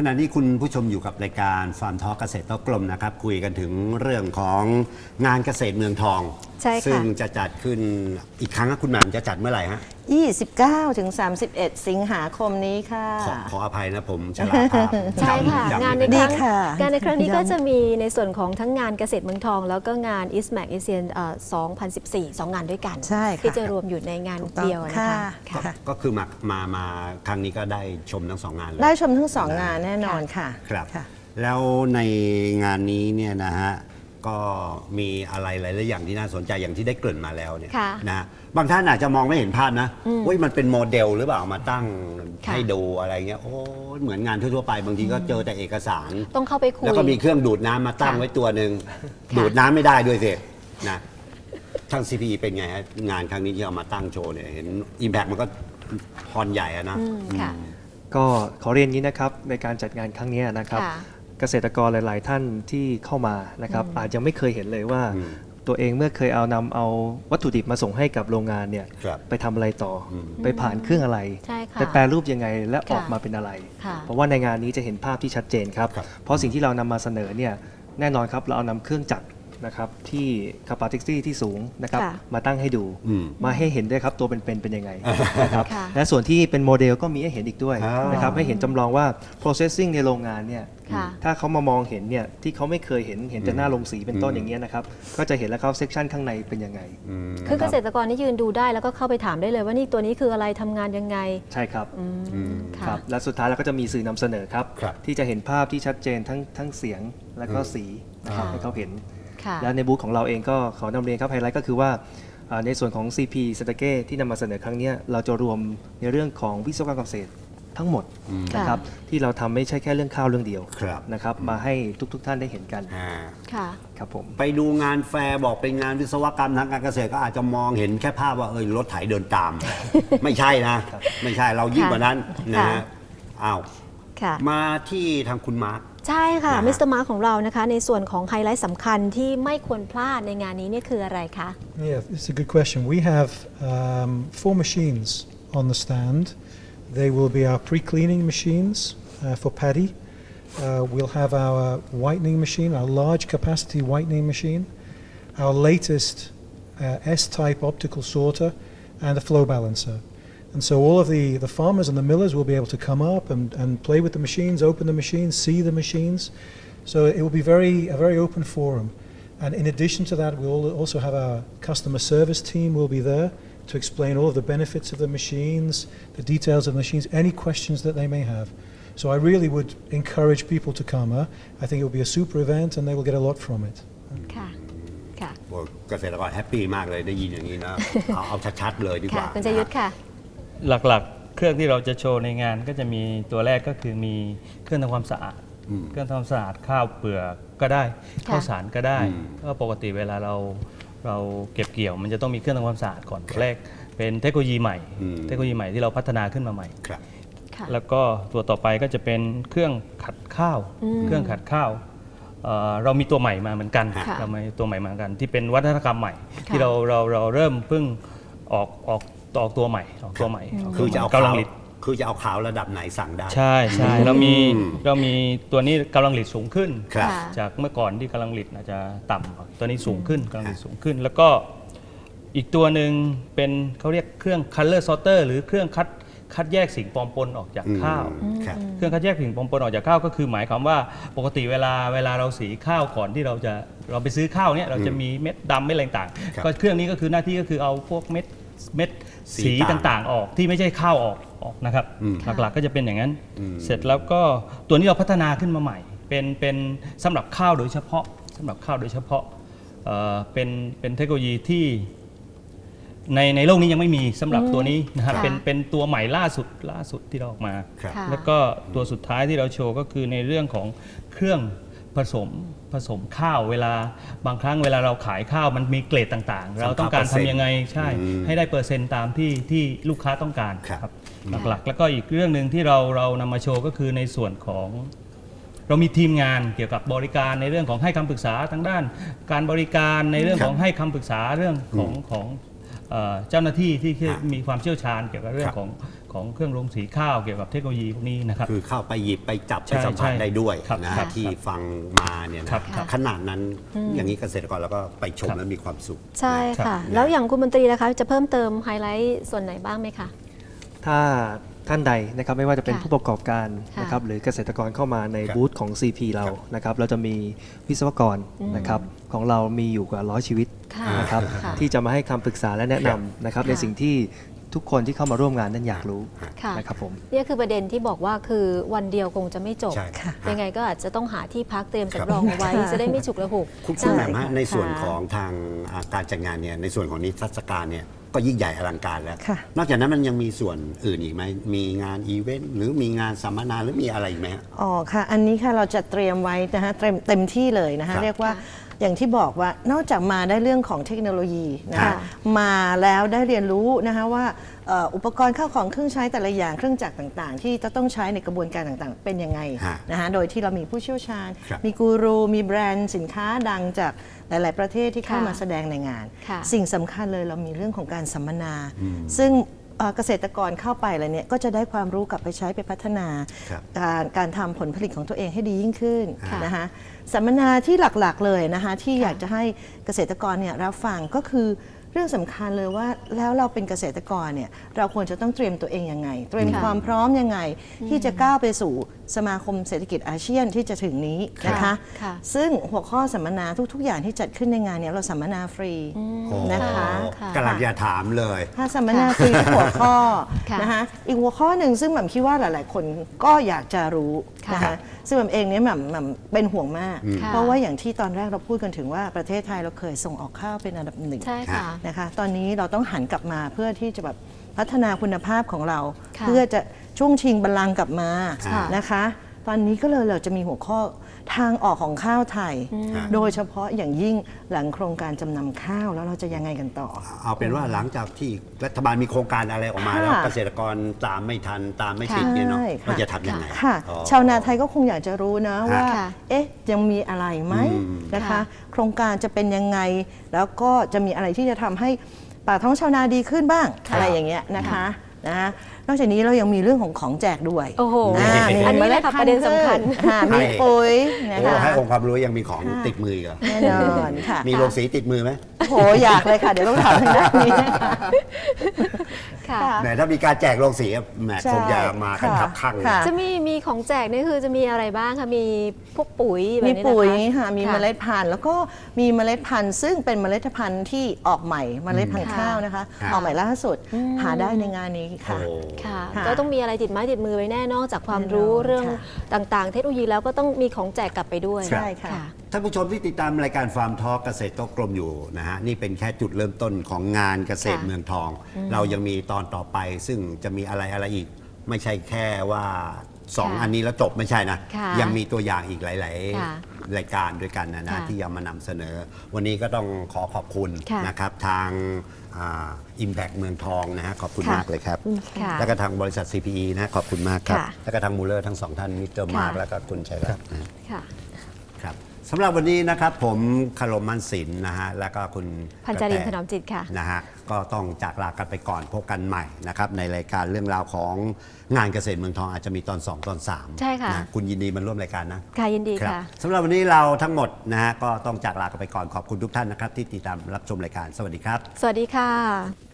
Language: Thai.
ขณะนี้คุณผู้ชมอยู่กับรายการฟาร์มทอเกษตรโต้กลมนะครับ คุยกันถึงเรื่องของงานเกษตรเมืองทองใช่ค่ะ ซึ่งจะจัดขึ้นอีกครั้งนะคุณแหม่มจะจัดเมื่อไหร่ฮะ 29 ถึง 31 สิงหาคมนี้ค่ะ ขอขออภัยนะผมชราภาพใช่ค่ะ จำจำงานในไม่คได้รั้งค่ะงานในครั้งนี้ย้ำก็จะมีในส่วนของทั้งงานเกษตรเมืองทอง แล้วก็งาน i s m a c ASEAN เอ่อ2014 2งานด้วยกัน ใช่ค่ะที่จะรวมอยู่ในงานถูกต้องเดียวนะคะ ค่ะค่ะก็คือมามามาครั้งนี้ก็ได้ชมทั้งสองงานเลยได้ชมทั้งสองงานแน่นอนค่ะครับ ค่ะ แล้วในงานนี้เนี่ยนะฮะ ก็มีอะไรหลายๆอย่างที่น่าสนใจอย่างที่ได้เกริ่นมาแล้วเนี่ยค่ะนะฮะบางท่านอาจจะมองไม่เห็นภาพนะว่ามันเป็นโมเดลหรือเปล่าเอามาตั้งค่ะให้ดูอะไรเงี้ยโอ้เหมือนงานทั่วๆไปบางทีก็เจอแต่เอกสาร ต้องเข้าไปคุย แล้วก็มีเครื่องดูดน้ำมาตั้งค่ะไว้ตัวหนึ่งค่ะ ดูดน้ำไม่ได้ด้วยสินะทางซีพีเป็นไงฮะงานครั้งนี้ที่เอามาตั้งโชว์เนี่ยเห็นอิมแพคมันก็พรใหญ่อะนะอืมค่ะ ก็ขอเรียนนี้นะครับในการจัดงานครั้งนี้นะครับ ค่ะ เกษตรกรหลาย ๆ ท่านที่เข้ามานะครับอาจจะไม่เคยเห็นเลยว่าอืมตัวเองเมื่อเคยเอานำเอาวัตถุดิบมาส่งให้กับโรงงานเนี่ยครับไปทำอะไรต่ออมไปผ่านเครื่องอะไรใช่ค่ะไปแปรรูปยังไงและค่ะออกมาเป็นอะไรค่ะเพราะว่าในงานนี้จะเห็นภาพที่ชัดเจนครับครับเพราะสิ่งที่เรานำมาเสนอเนี่ยแน่นอนครับเราเอานำเครื่องจักร นะครับที่ capacity ที่สูงนะครับค่ะมาตั้งให้ดูอืมมาให้เห็นด้วยครับตัวเป็นๆเป็นยังไงนะครับค่ะ และส่วนที่เป็นโมเดลก็มีให้เห็นอีกด้วยอ่าน นะครับให้เห็นจำลองว่า processing ในโรงงานเนี่ย ค่ะ ถ้าเขามามองเห็นเนี่ยที่เขาไม่เคยเห็นเห็นแต่หน้าโรงสีเป็นต้นอืมอย่างเงี้ยนะครับก็จะเห็นแล้วครับเซกชันข้างในเป็นยังไง อืม คือเกษตรกรนี่ยืนดูได้แล้วก็เข้าไปถามได้เลยว่านี่ตัวนี้คืออะไรทำงานยังไงใช่ครับอืมอืม ค่ะ ครับและสุดท้ายเราก็จะมีสื่อนำเสนอครับ ครับที่จะเห็นภาพที่ชัดเจนทั้งทั้งเสียงและก็สีนะครับค่ะให้เขาเห็นค่ะ และในบูธของเราเองก็ขอนำเรียนครับไฮไลท์ก็คือว่าอ่าในส่วนของ CP สตาเก้ที่นำมาเสนอครั้งเนี้ยเราจะรวมในเรื่องของวิศวกรรมเกษตรทั้งหมดอืมนะครับที่เราทำไม่ใช่แค่เรื่องข้าวเรื่องเดียวครับนะครับมาให้ทุกๆทท่านได้เห็นกันอ่าค่ะครับผมไปดูงานแฟร์บอกเป็นงานวิศวกรรมทางการเกษตรก็อาจจะมองเห็นแค่ภาพว่าเออรถไถเดินตาม ไม่ใช่นะ ไม่ใช่เรายิ่งกว่านั้นนะค่ะฮะอ้าวค่ะมาที่ทางคุณมาร์ค ใช่ค่ะนะฮะมิสเตอร์มาร์ของเรานะคะในส่วนของไฮไลท์สำคัญที่ไม่ควรพลาดในงานนี้เนี่ยคืออะไรคะ Yeah, it's a good question. We have um, four machines on the stand. They will be our pre-cleaning machines uh, for paddy. Uh, we'll have our whitening machine, our large capacity whitening machine, our latest uh, S-type optical sorter, and a flow balancer. And so all of the, the farmers and the millers will be able to come up and, and play with the machines, open the machines, see the machines. So it will be very a very open forum. And in addition to that, we'll also have our customer service team will be there to explain all of the benefits of the machines, the details of the machines, any questions that they may have. So I really would encourage people to come. Uh, I think it will be a super event and they will get a lot from it. ค่ะ ค่ะ โอ้เกษตรกรแฮปปี้มากเลยได้ยินอย่างนี้นะ เอาเอาชัดๆเลยดีก ค่ะ ว่า คุณจยุทธค่ะ หลักๆ เครื่องที่เราจะโชว์ในงานก็จะมีตัวแรกก็คือมีเครื่องทำความสะอาด อืม เครื่องทำความสะอาดข้าวเปลือกก็ได้ค่ะข้าวสารก็ได้อืม ก็ปกติเวลาเราเราเก็บเกี่ยว มันจะต้องมีเครื่องทำความสะอาดก่อนตัวแรก เป็นเทคโนโลยีใหม่อืมเทคโนโลยีใหม่ที่เราพัฒนาขึ้นมาใหม่ ครับ ค่ะ แล้วก็ตัวต่อไปก็จะเป็นเครื่องขัดข้าว อืมเครื่องขัดข้าวเอ่อเรามีตัวใหม่มาเหมือนกันค่ะเรามีตัวใหม่มาเหมือนกัน ที่เป็นวัฒนธรรมใหม่ ค่ะที่เราเราเราเริ่มเพิ่งออกออก ออกตัวใหม่ออกตัวใหม่กตัวคือจะเอากำลัขางวหลิดคือจะเอาขาวระดับไหนสั่งได้ ใช่ใช่เรามีอืมเรามีตัวนี้กำลังหลิดสูงขึ้นครับค่ะจากเมื่อก่อนที่กำลังหลิดอาจจะต่ำตัวนี้สูงขึ้นกำลังหลิดสูงขึ้น แล้วก็อีกตัวหนึ่งเป็นเขาเรียกเครื่อง color sorter หรือเครื่องคัดคัดแยกสิ่งปลอมปนออกจากข้าวอืมครับเครื่องคัดแยกสิ่งปลอมปนออกจากข้าวก็คือหมายความว่าปกติเวลาเวลาเราสีข้าวก่อนที่เราจะเราไปซื้อข้าวเนี่ยเราจะมีเม็ดดำเม็ดอะไรต่างครับๆก็เครื่องนี้ก็คือหน้าที่ก็คือเอาพวกเม็ด เม็ดสีสีต่างต่างๆ ออกที่ไม่ใช่ข้าวออกออกนะครับอืมหลักๆก็จะเป็นอย่างนั้นอืมเสร็จแล้วก็ตัวนี้เราพัฒนาขึ้นมาใหม่ เป็นเป็นสำหรับข้าวโดยเฉพาะสำหรับข้าวโดยเฉพาะเอ่อเป็นเป็นเทคโนโลยีที่ในในโลกนี้ยังไม่มีสำหรับตัวนี้นะครับค่ะเป็นเป็นตัวใหม่ล่าสุดล่าสุดที่เราออกมาครับค่ะแล้วก็ตัวสุดท้ายที่เราโชว์ก็คือในเรื่องของเครื่อง ผสมผสมข้าวเวลาบางครั้งเวลาเราขายข้าวมันมีเกรดต่าง ๆ เราต้องการทำยังไงใช่อืมให้ได้เปอร์เซ็นต์ตามที่ที่ลูกค้าต้องการครับหลักๆ แล้วก็อีกเรื่องหนึ่งที่เราเรานำมาโชว์ก็คือในส่วนของเรามีทีมงานเกี่ยวกับบริการในเรื่องของให้คำปรึกษาทางด้าน การบริการในเรื่องของให้คำปรึกษาเรื่องของของเอ่อเจ้าหน้าที่ที่ที่ครับมีความเชี่ยวชาญเกี่ยวกับเรื่อครังบของ ของเครื่องโรงสีข้าวเกี่ยวกับเทคโนโลยีพวกนี้นะครับ คือเข้าไปหยิบไปจับใช่ไปสัมผัสใช่ได้ด้วยครับนะครับที่ฟังมาเนี่ยนะครับครับขนาดนั้นอย่างนี้เกษตรกรเราก็ไปชมครับ แล้วมีความสุข ใช่ครัค่ะบแล้วอย่างคุณมนตรีนะคะ จะเพิ่มเติมไฮไลท์ส่วนไหนบ้างไหมคะ ถ้าท่านใดนะครับไม่ว่าจะเป็นค่ะผู้ประกอบการค่ะนะครับหรือเกษตรกรเข้ามาในครับบูธของ CP เราครับนะครับเราจะมีวิศวกรนะครับของเรามีอยู่กว่าร้อยชีวิตค่ะนะครับค่ะที่จะมาให้คำปรึกษาและแนะนำนะครับในค่ะสิ่งที่ ทุกคนที่เข้ามาร่วมงานนั้นอยากรู้ค่ะนะครับผมเนี่ยคือประเด็นที่บอกว่าคือวันเดียวคงจะไม่จบใช่ค่ะยังไงก็อาจจะต้องหาที่พักเตรียมครับสำรองเอาไว้ค่ะจะได้ไม่ฉุกระหุกคุณคุณแหม่มฮะค่ะในส่วนของทางอ่าการจัดงานเนี่ยในส่วนของนิทรรศการเนี่ยก็ยิ่งใหญ่อลังการแล้วค่ะนอกจากนั้นมันยังมีส่วนอื่นอีกไหม มีงานอีเวนต์หรือมีงานสัมมนาหรือมีอะไรอีกไหมฮะอ๋อค่ะ อันนี้ค่ะเราจะเตรียมไว้นะฮะเต็มเต็มที่เลยนะครัคะบเรียกว่าค่ะ อย่างที่บอกว่านอกจากมาได้เรื่องของเทคโนโลยีนะครัคะบมาแล้วได้เรียนรู้นะคะว่าเอ่ออุปกรณ์ข้าวของเครื่องใช้แต่ละอย่างเครื่องจักรต่างๆ ที่จะต้องใช้ในกระบวนการต่างๆ เป็นยังไงฮะนะคะโดยที่เรามีผู้เชี่ยวชาญครับมีกูรูมีแบรนด์สินค้าดังจากหลาย ๆ ประเทศที่เข้าค่ะมาแสดงในงานค่ะสิ่งสำคัญเลยเรามีเรื่องของการสัมมนา ซึ่ง เอ่อเกษตรกรเข้าไปแล้วเนี่ยก็จะได้ความรู้กลับไปใช้ไปพัฒนาครับการการทำผลผลิตของตัวเองให้ดียิ่งขึ้นค่ะนะคะสัมมนาที่หลักๆเลยนะคะที่อยากจะให้เกษตรกรเนี่ยรับฟังก็คือเรื่องสำคัญเลยว่าแล้วเราเป็นเกษตรกรเนี่ยเราควรจะต้องเตรียมตัวเองยังไง เตรียมค่ะความพร้อมยังไง ที่จะก้าวไปสู่ สมาคมเศรษฐกิจอาเซียนที่จะถึงนี้นะคะค่ะ ซึ่งหัวข้อสัมมนาทุก ๆ อย่างที่จัดขึ้นในงานเนี่ยเราสัมมนาฟรีโอ้นะคะค่ะ กำลังจะถามเลย ถ้าสัมมนาฟรีทุกหัวข้อค่ะนะคะอีกหัวข้อหนึ่งซึ่งแหม่มคิดว่าหลาย ๆ คนก็อยากจะรู้ค่ะนะคะซึ่งแหม่มเองเนี่ยแหม่มแหม่มเป็นห่วงมาก ค่ะ เพราะว่าอย่างที่ตอนแรกเราพูดกันถึงว่าประเทศไทยเราเคยส่งออกข้าวเป็นอันดับหนึ่ง ใช่ค่ะ นะคะตอนนี้เราต้องหันกลับมาเพื่อที่จะแบบ พัฒนาคุณภาพของเราค่ะเพื่อจะช่วงชิงบัลลังก์กลับมาค่ะนะคะ ตอนนี้ก็เลยเราจะมีหัวข้อทางออกของข้าวไทย โดยเฉพาะอย่างยิ่งหลังโครงการจำนำข้าวแล้วเราจะยังไงกันต่อ เอาเป็นว่าหลังจากที่รัฐบาลมีโครงการอะไรออกมาแล้วค่ะเกษตรกรตามไม่ทันตามไม่ติดเนี่ยเนาะใช่เราจะทำยังไงค่ะอ๋อชาวนาไทยก็คงอยากจะรู้นะว่าค่ะเอ๊ะยังมีอะไรไหมอืมนะคะค่ะโครงการจะเป็นยังไง แล้วก็จะมีอะไรที่จะทำให้ ปากท้องชาวนาดีขึ้นบ้างค่ะอะไรอย่างเงี้ยนะคะนะนอกจากนี้เรายังมีเรื่องของของแจกด้วยโอ้โหามีอันนี้แหละค่ะประเด็นสำคัญค่ะมีปุ๋ยนะโอ้คะให้องค์ความรู้ยังมีของค่ะติดมืออีกเหรอแน่นอนค่ะมีโรงสีติดมือไหมโอ้โหอยากเลยค่ะ เดี๋ยวต้องถามทางด้านนี้นะคะค่ะค่ะ แหมถ้ามีการแจกโรงสีอะแหมใช่คงจะมากันค่ะทับข้างเลย ค่ะ จะมีมีของแจกนี่คือจะมีอะไรบ้างคะ มีพวกปุ๋ยแบบมีนี้นะคะ ปุ๋ยค่ะมีค่ะเมล็ดพันธุ์แล้วก็มีเมล็ดพันธุ์ ซึ่งเป็นเมล็ดพันธุ์ที่ออกใหม่เมล็ดพันธุ์ค่ะ ข้าวนะคะค่ะ ออกใหม่ล่าสุดหาได้ในงานนี้ค่ะ โอ้ค่ะ ค่ะก็ต้องมีอะไรติดไม้ติดมือไว้แน่นอกจากความแน่นอนรู้เรื่องค่ะต่างๆ เทคโนโลยีแล้วก็ต้องมีของแจกกลับไปด้วยใช่ค่ะ ท่านผู้ชมที่ติดตามรายการฟาร์มทอเกษตรโต๊ะกลมอยู่นะฮะนี่เป็นแค่จุดเริ่มต้นของงานเกษตรค่ะเมืองทอง เรายังมีตอนต่อไป ซึ่งจะมีอะไรอะไรอีก ไม่ใช่แค่ว่าสองค่ะอันนี้แล้วจบไม่ใช่นะ ค่ะยังมีตัวอย่างอีกหลาย ค่ะๆ รายการด้วยกันนะนะค่ะที่จะมานำเสนอ วันนี้ก็ต้องขอขอบคุณค่ะ นะครับทางอิมแพกเมืองทองนะฮะขอบคุณค่ะ มากเลยครับค่ะ แล้วก็ทางบริษัท CPE นะขอบคุณมากครับ ค่ะ แล้วก็ทางมูลเลอร์ทั้งสองท่านมิสเตอร์มาร์กค่ะ แล้วก็คุณชัยรัตน์นะค่ะ ครับ สำหรับวันนี้นะครับผมคารมมันศิลป์นะฮะแล้วก็คุณพันจารินกะแตถนอมจิตค่ะนะฮะก็ต้องจากลากันไปก่อนพบกันใหม่นะครับในรายการเรื่องราวของงานเกษตรเมืองทองอาจจะมีตอน 2 ตอน3ใช่ค่ะนคุณยินดีมาร่วมรายการนะค่ะยินดีครับค่ะสำหรับวันนี้เราทั้งหมดนะฮะก็ต้องจากลากันไปก่อนขอบคุณทุกท่านนะครับที่ติดตามรับชมรายการสวัสดีครับ สวัสดีค่ะ